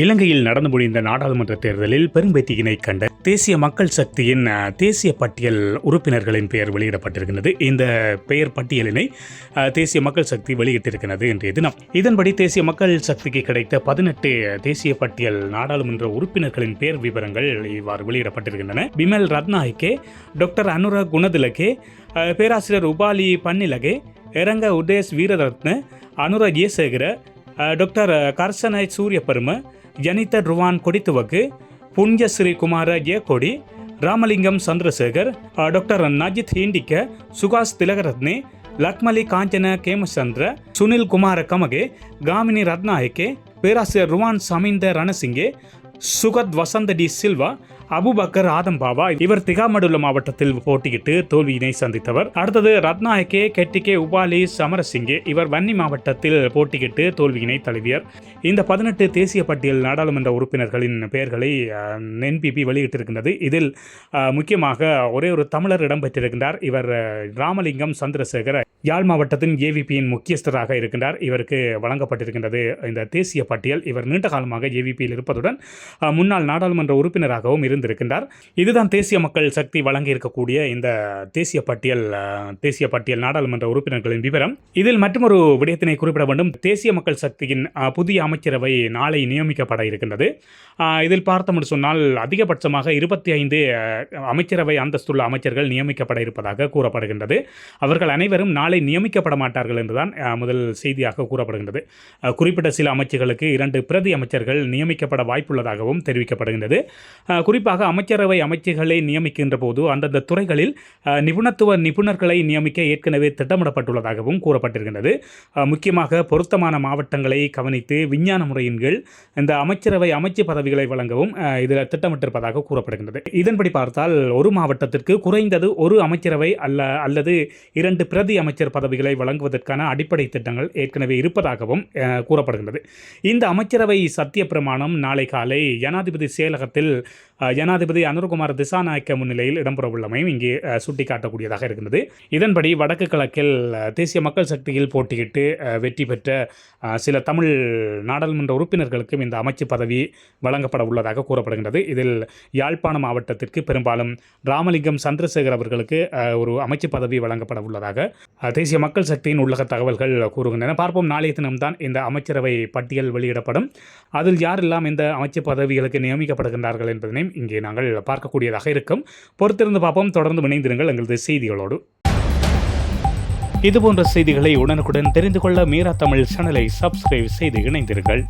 இலங்கையில் நடந்து முடிந்த நாடாளுமன்ற தேர்தலில் பெரும்பெத்தியினை கண்ட தேசிய மக்கள் சக்தியின் தேசிய பட்டியல் உறுப்பினர்களின் பெயர் வெளியிடப்பட்டிருக்கிறது. இந்த பெயர் பட்டியலினை தேசிய மக்கள் சக்தி வெளியிட்டிருக்கிறது இன்றைய தினம். இதன்படி தேசிய மக்கள் சக்திக்கு கிடைத்த பதினெட்டு தேசிய பட்டியல் நாடாளுமன்ற உறுப்பினர்களின் பெயர் விவரங்கள் இவ்வாறு வெளியிடப்பட்டிருக்கின்றன. பிமல் ரத்நாய்கே டாக்டர் அனுர குணதிலகே பேராசிரியர் உபாலி பன்னிலகே எரங்க உதேஷ் வீரரத்ன அனுர ஜேசேகர டாக்டர் கர்சனை சூரியபெரும ஜனித ருவான் கொடித்துவக்கு புண்ஜ ஸ்ரீ குமார ஜெயக்கொடி ராமலிங்கம் சந்திரசேகர் டாக்டர் நஜித் ஹிண்டிக்க சுகாஷ் திலகரத்னே லக்மலி காஞ்சன கேமசந்திர சுனில் குமார கமகே காமினி ரத்நாயக்கே பேராசிரியர் ருவான் சமிந்த ரணசிங்கே சுகத் வசந்த டி சில்வா அபுபக்கர் ஆதம்பாவா இவர் திகாமடுல மாவட்டத்தில் போட்டியிட்டு தோல்வியினை சந்தித்தவர். அடுத்தது ரத்நாயக்கே கெட்டிகே உபாலி சமரசிங்கே இவர் வன்னி மாவட்டத்தில் போட்டியிட்டு தோல்வியினை தழுவியர். இந்த பதினெட்டு தேசிய பட்டியல் நாடாளுமன்ற உறுப்பினர்களின் பெயர்களை என்பிபி வெளியிட்டிருக்கின்றது. இதில் முக்கியமாக ஒரே ஒரு தமிழர் இடம்பெற்றிருக்கின்றார். இவர் ராமலிங்கம் சந்திரசேகர் யாழ் மாவட்டத்தின் ஏவிபியின் முக்கியஸ்தராக இருக்கின்றார். இவருக்கு வழங்கப்பட்டிருக்கின்றது இந்த தேசிய பட்டியல். இவர் நீண்ட காலமாக ஏவிபியில் இருப்பதுடன் முன்னாள் நாடாளுமன்ற உறுப்பினராகவும் இருந்திருக்கின்றார். இதுதான் தேசிய மக்கள் சக்தி வழங்கி இருக்கக்கூடிய இந்த தேசிய பட்டியல் தேசிய பட்டியல் நாடாளுமன்ற உறுப்பினர்களின் விவரம். இதில் மற்றொரு விடயத்தினை குறிப்பிட வேண்டும். தேசிய மக்கள் சக்தியின் புதிய அமைச்சரவை நாளை நியமிக்கப்பட இருக்கின்றது. இதில் பார்த்தோம் என்று சொன்னால் அதிகபட்சமாக இருபத்தி ஐந்து அமைச்சரவை அந்தஸ்துள்ள அமைச்சர்கள் நியமிக்கப்பட இருப்பதாக கூறப்படுகின்றது. அவர்கள் அனைவரும் நாளை நியமிக்கப்பட மாட்டார்கள் என்றுதான் முதல் செய்தியாக கூறப்படுகின்றது. குறிப்பிட்ட சில அமைச்சர்களுக்கு இரண்டு பிரதி அமைச்சர்கள் நியமிக்கப்பட வாய்ப்புள்ளதாக இருப்பதாகவும் தெரிவிக்கப்படுகின்றது. குறிப்பாக அமைச்சரவை அமைச்சுகளை நியமிக்கின்ற போது அந்தந்த துறைகளில் நிபுணத்துவ நிபுணர்களை நியமிக்க ஏற்கனவே திட்டமிடப்பட்டுள்ளதாகவும் கூறப்பட்டிருக்கின்றது. முக்கியமாக பொருத்தமான மாவட்டங்களை கவனித்து விஞ்ஞான முறையின் கீழ் இந்த அமைச்சரவை அமைச்சு பதவிகளை வழங்கவும் இதில் திட்டமிட்டிருப்பதாக கூறப்படுகின்றது. இதன்படி பார்த்தால் ஒரு மாவட்டத்திற்கு குறைந்தது ஒரு அமைச்சரவை அல்ல அல்லது இரண்டு பிரதி அமைச்சர் பதவிகளை வழங்குவதற்கான அடிப்படை திட்டங்கள் ஏற்கனவே இருப்பதாகவும் கூறப்படுகின்றது. இந்த அமைச்சரவை சத்திய பிரமாணம் நாளை காலை ஜனாதிபதி செயலகத்தில் ஜனாதிபதி அனுர்குமார் திசாநாயக்க முன்னிலையில் இடம்பெறவுள்ளமையும் இங்கே சுட்டிக்காட்டக்கூடியதாக இருக்கின்றது. இதன்படி வடக்கு கிழக்கில் தேசிய மக்கள் சக்தியில் போட்டியிட்டு வெற்றி பெற்ற சில தமிழ் நாடாளுமன்ற உறுப்பினர்களுக்கும் இந்த அமைச்சு பதவி வழங்கப்பட உள்ளதாக கூறப்படுகின்றது. இதில் யாழ்ப்பாண மாவட்டத்திற்கு பெரும்பாலும் ராமலிங்கம் சந்திரசேகர் அவர்களுக்கு ஒரு அமைச்சு பதவி வழங்கப்பட உள்ளதாக தேசிய மக்கள் சக்தியின் உள்ளக தகவல்கள் கூறுகின்றன. பார்ப்போம் நாளைய தினம்தான் இந்த அமைச்சரவை பட்டியல் வெளியிடப்படும். அதில் யாரெல்லாம் இந்த அமைச்சு பதவிகளுக்கு நியமிக்கப்படுகின்றார்கள் என்பதனையும் இங்கே நாங்கள் பார்க்கக்கூடியதாக இருக்கும். பொறுத்திருந்து பார்ப்போம். தொடர்ந்து இணைந்திருங்கள் எங்களது செய்திகளோடு. இதுபோன்ற செய்திகளை உடனுக்குடன் தெரிந்து கொள்ள மீரா தமிழ் சேனலை சப்ஸ்கிரைப் செய்து இணைந்திருங்கள்.